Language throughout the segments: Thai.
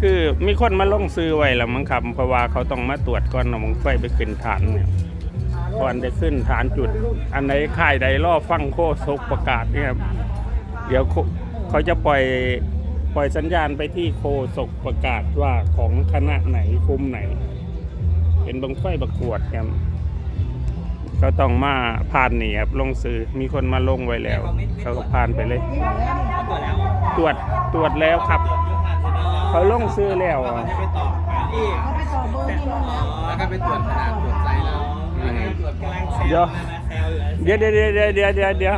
คือมีคนมาลงซื้อไว้แล้วมั้งครับเพราะว่าเขาต้องมาตรวจก่อนเอามังไฟไปขึ้นฐานเนี่ยก่อนจะขึ้นฐานจุด อันไหนค่ายใดล่อฟังโคศกประกาศเนี่ยครับเดี๋ยวเขาเขาจะปล่อยปล่อยสัญญาณไปที่โคศกประกาศว่าของคณะไหนคุมไหน เป็นบังไฟประกวดครับก็ต้องมาผ่านนี่ครับลงซื้อมีคนมาลงไว้แล้ว เขาก็ผ่านไปเลย ตรวจตรวจแล้วครับ เขาลงซื้อแล้วอะไปต่อที่เขาไปต่อเบอร์ที่นู่นแล้วแล้วก็ไปตรวจขนาดตรวจใจแล้วแล้วก็ตรวจกำลังแซวเดี๋ยวแซวอยู่เดี๋ยวเดี๋ยวเดี๋ยวเดี๋ยวเดี๋ยวเดี๋ยว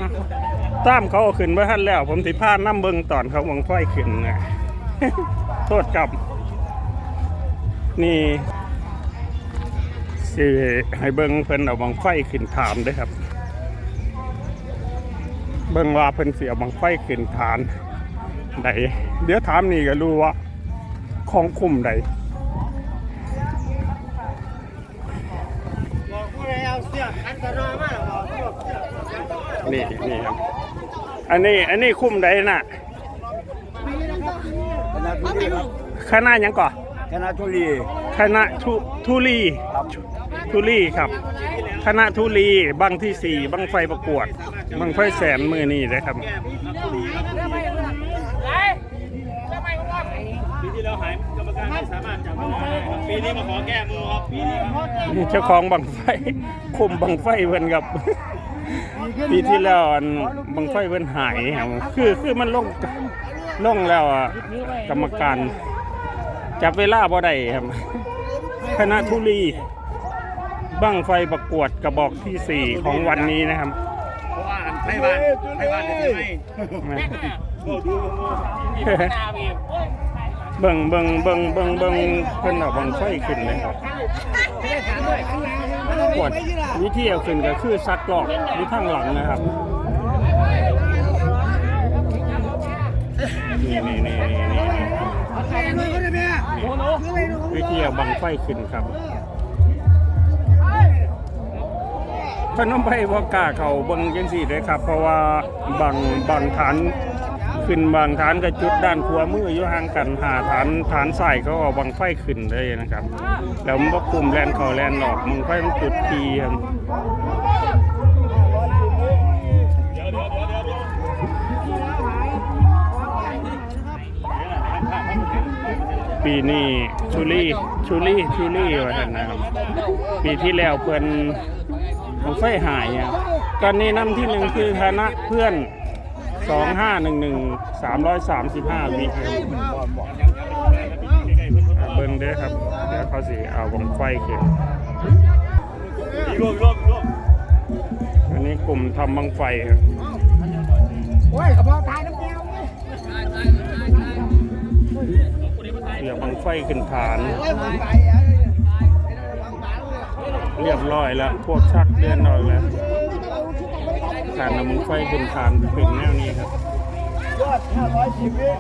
ตามเขาเอาขึ้นมาทันแล้ว ผมสิพาน้ำเบิงตอนเขาวังไฟขึ้นนะ โทษกับ นี่สิให้เบิงเพิ่นเอาบังไฟขึ้นฐานเด้วยครับ เบิงว่าเพิ่นเสียบังไฟขึ้นฐานใดเดี๋ยวถามนี่ก็รู้ว่า ของคุมใดบอกผู้ใดเอาเสื้ออันตรายมากบอกผู้เสื้อนี่นี่ครับ อันนี้อันนี้คุมใดน่ะคณะทุลีครับคณะหยังก่อคณะทุลีคณะทุทุลีทุลีครับ คณะทุลีบังที่สี่บังไฟประกวด บังไฟแสนมือนี่นะครับ ปีที่แล้ว หายกรรมการไม่สามารถจับมาได้ปีนี้มาขอแก้มือครับปีนี้ครับนี่เจ้าของบังไฟคุมบังไฟเพิ่นครับ ปีที่แล้วอันบังไฟเพิ่นหายครับคือคือมันลงลงแล้วอะกรรมการจับเวลาบ่ได้ครับ คณะทุลีบังไฟประกวดกระบอกที่สี่ของวันนี้นะครับเพราะว่าให้บ้านให้บ้านจะซื้อให้โอ้ดู เบิ่งเบิ่งเบิ่งเบิ่งเบิ่งเพิ่นเอาบังไฟขึ้นเลยครับวดวิธีเอาขึ้นก็คือซักกรอกอยู่ทางหลังนะครับ นี่นี่นี่นี่นี่วิธีเอาบังไฟขึ้นครับพนมไพบ่ากล้าเขาเบิ่งจังซี่เด้อครับ เพราะว่าบางบางฐาน ขึ้นบางฐานกับจุดด้านขวามืออยู่ห่างกันหาฐานฐานซ้ายเขาเอาบังไฟขึ้นเลยนะครับ แล้วมันบ่กลุ่มแลนเขาแลนออกบังไฟมันจุดทีครับปีนี้ชูรี่ชูรี่ชูรี่ว่าท่านนะครับปีที่แล้วเพื่อนของไฟหายอะตอนนี้นำที่หนึ่งคือคณะเพื่อน สองห้าหนึ่งหนึ่งสามร้อยสามสิบห้าวิครับอ่เบิ้งเด้อครับ เดี๋ยวเขาสิเอาวงไฟเขึ้นรวมรวมรวมอันนี้กลุ่มทำบังไฟครับโอ้ยกระบอกทายน้ำแก้วเรียบบังไฟขึ้นฐาน เรียบร้อยแล้ว พวกชักเดือนออกแล้ว การนำบังไฟขึ้นฐานเป็นแนวนี้ครับยอดห้าร้อยสิบวิ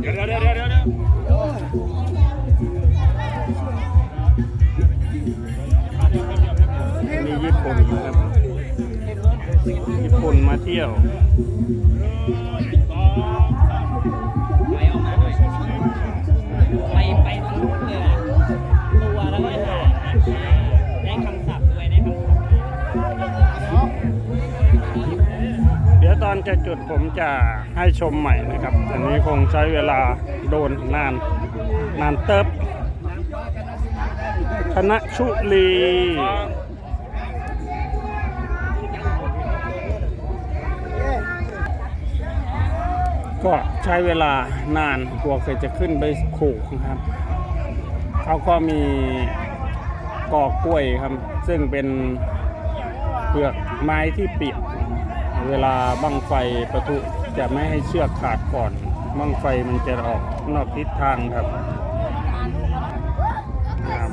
เดี๋ยวเดี๋ยวเดี๋ยวเดี๋ยวเดี๋ยวนี่ญี่ปุ่นนะครับญี่ปุ่นมาเที่ยวไปออกมาหน่อยไปไปทางนู้นเลย อนจะจุดผมจะให้ชมใหม่นะครับ อันนี้คงใช้เวลาโดนนาน นานเติบคณะชุลีก็ใช้เวลานานกว่าจะขึ้นไปขู่นะครับ เขาก็มีกอกล้วยครับ ซึ่งเป็นเปลือกไม้ที่เปียก เวลาบังไฟประทุจะไม่ให้เชือกขาดก่อน บังไฟมันจะออกนอกทิศทางครับ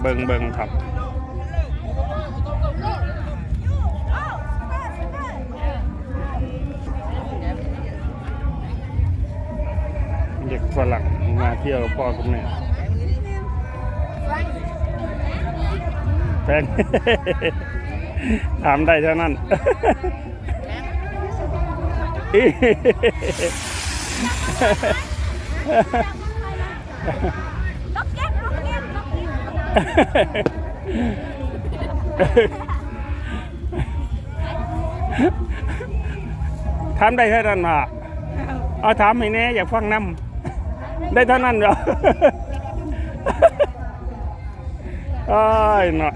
เบิงเบิงครับเด็กฝรั่งมาเที่ยวพ่อกับแม่แฟนถามได้เท่านั้น นกแก้วนกแก้วนกแก้วถามได้เท่านั้นมาเอาถามให้แน่อยากฟังน้ำได้เท่านั้นเหรออ้เนาะ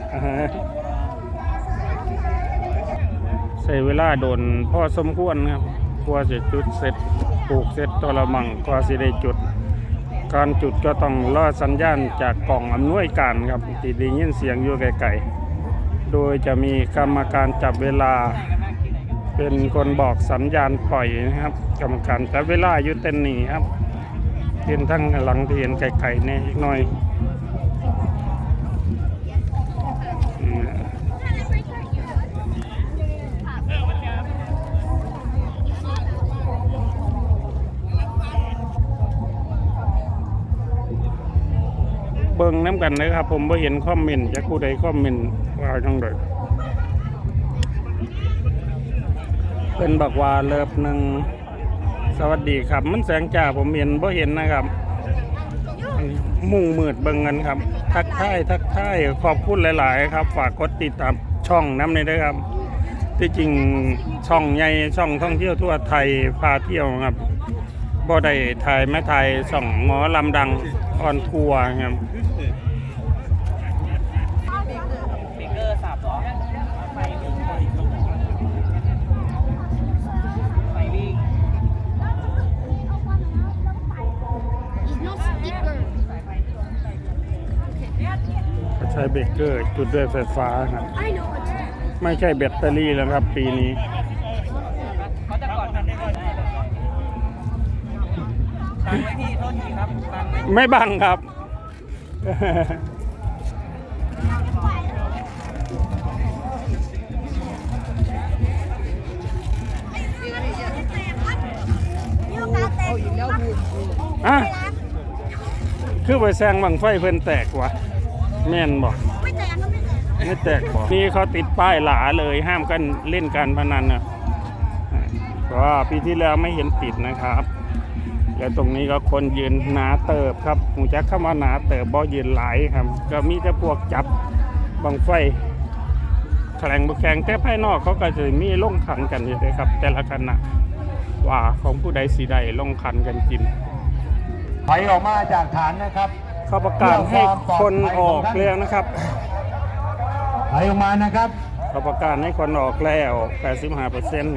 ใช้เวลาโดนพ่อสมควรครับ กว่าจะจุดเสร็จปลูกเสร็จตัวละมังกว่าสิได้จุด การจุดก็ต้องรอสัญญาณจากกล่องอำนวยการครับที่ได้ยินเสียงอยู่ไกลๆโดยจะมีกรรมการจับเวลา เป็นคนบอกสัญญาณปล่อยนะครับ กรรมการจับเวลาอยู่เต้นนี่ครับเห็นทั้งหลังที่เห็นไก่ๆเนี่ยอีกหน่อย เบิ่งน้ำกันนะครับ ผมไ่เห็นคอมเมนต์จากผู้ใดคอมเมนต์ว่าจังไดเป็นบอกว่าเลิฟหนึ่งสวัสดีครับ มันแสงจ้าผมเห็นบ่เห็นนะครับ มุ่งมืดเบิ่งกันครับ ทักทายทักทายขอบคุณหลาย ๆ ครับ ฝากกดติดตามช่องน้ำในด้วยครับ ที่จริงช่องใหญ่ช่องท่องเที่ยวทั่วไทยพาเที่ยวครับบ่ได้ถ่ายแม่ถ่ายช่องหมอลำดังออนทัวร์ครับ เบรกเกอร์จุดด้วยไฟฟ้าครับ I know it's ไม่ใช่แบตเตอรี่แล้วครับ ปีนี้เขาจะกอดกันได้ก่อนได้เลยบังไว้พี่โทษทีครับบังไว้ไม่บังครับ You got that อะ คือไปแซงบังไฟเพิ่นแตกวะ แม่นบอกไม่แตกก็ไม่แตกไม่แตกบอกนี่เขาติดป้ายหลาเลยห้ามกันเล่นการพนันนะเพราะว่าปีที่แล้วไม่เห็นติดนะครับ แล้วตรงนี้ก็คนยืนหนาเติบครับหูจักเข้ามาหนาเติบบ่ยืนหลายครับ ก็มีแต่พวกจับบังไฟแข่งบุแข่งแต่ภายนอกเขาก็จะมีลงขันกันอยู่เลยครับ แต่ละคณะว่าของผู้ใดสีใดลงขันกันกินถอยออกมาจากฐานนะครับ เขาประกาศให้คนออกแล้วนะครับถอยออกมานะครับเขาประกาศให้คนออกแล้ว 85เปอร์เซ็นต์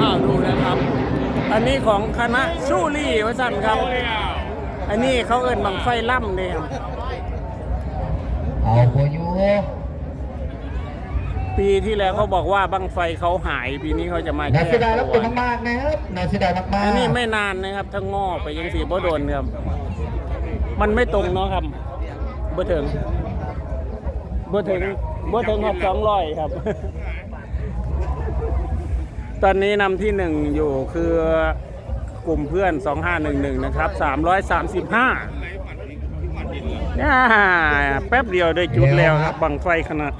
อ้าวดูนะครับ อันนี้ของคณะชูรี่วสันครับ อันนี้เขาเอิ้นบังไฟล่ำเนี่ยเอาโคยู ปีที่แล้วเขาบอกว่าบังไฟเขาหายปีนี้เขาจะมาน่าแก้เสียดายรับตัตัววมากๆนะครับน่าเสียดายมากๆอันนี้ไม่นานนะครับถ้างอไปยังสีบ่โดนครับ มันไม่ตรงเนาะครับบ่ถึงบ่ถึงบ่ถึงหกสองร้อยครับ ตอนนี้นำที่หนึ่งอยู่คือกลุ่มเพื่อน 2511 นะครับ 335เนี่ยแป๊บเดียวได้จุดแล้วครับบังไฟขนาด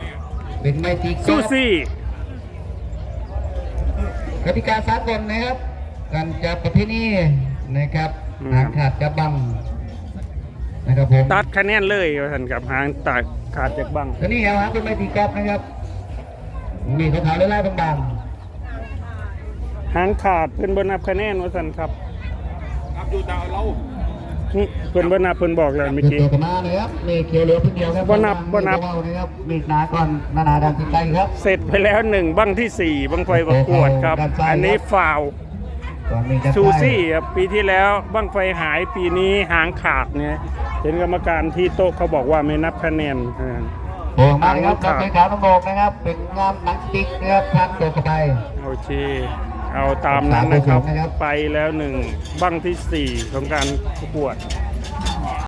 เป็นไมตรีซูซี่กติกาสากลนะครับการจับประเพณีนะครับหางขาดจับบังนะครับผมตัดคะแนนเลยว่าท่านกับหางตัดขาดจากบังตัวนี้ครับเป็นไมตรีกอล์ฟนะครับมีขาวๆไล่ๆบางหางขาดเพิ่นบนับคะแนนว่าท่านครับครับอยู่ดาวเรา นี่เพิ่นบนับเพิ่นบอกแล้วๆเมื่อเป็นกี้ตัวกระมานะครับนี่เขียวเหลืองเพิ่งเดียวครับบ่นับบ่นับเานะครับมีหนาก่อนหนาหนาดันติดใจครับ เสร็จไปแล้วหนึ่งบังที่สี่บังไฟประกวดครับด้านซ้ายครับอันนี้ฟาวล์ก่อนมีจะซูซี่ครับปีที่แล้วบังไฟหายปีนี้หางขาดเนี่ยเห็นกรรมการที่โต๊ะเขาบอกว่าไม่นับคะแนนเออโอ้มาเลยครับรับเป็นขาวน้ำโบกนะครับ เป็นงามหนังสติ๊กนะครับพันตัวเข้าไปโอเค เอาตามนั้นนะครับ ไปแล้วหนึ่งบั้งที่สี่ของการประกวด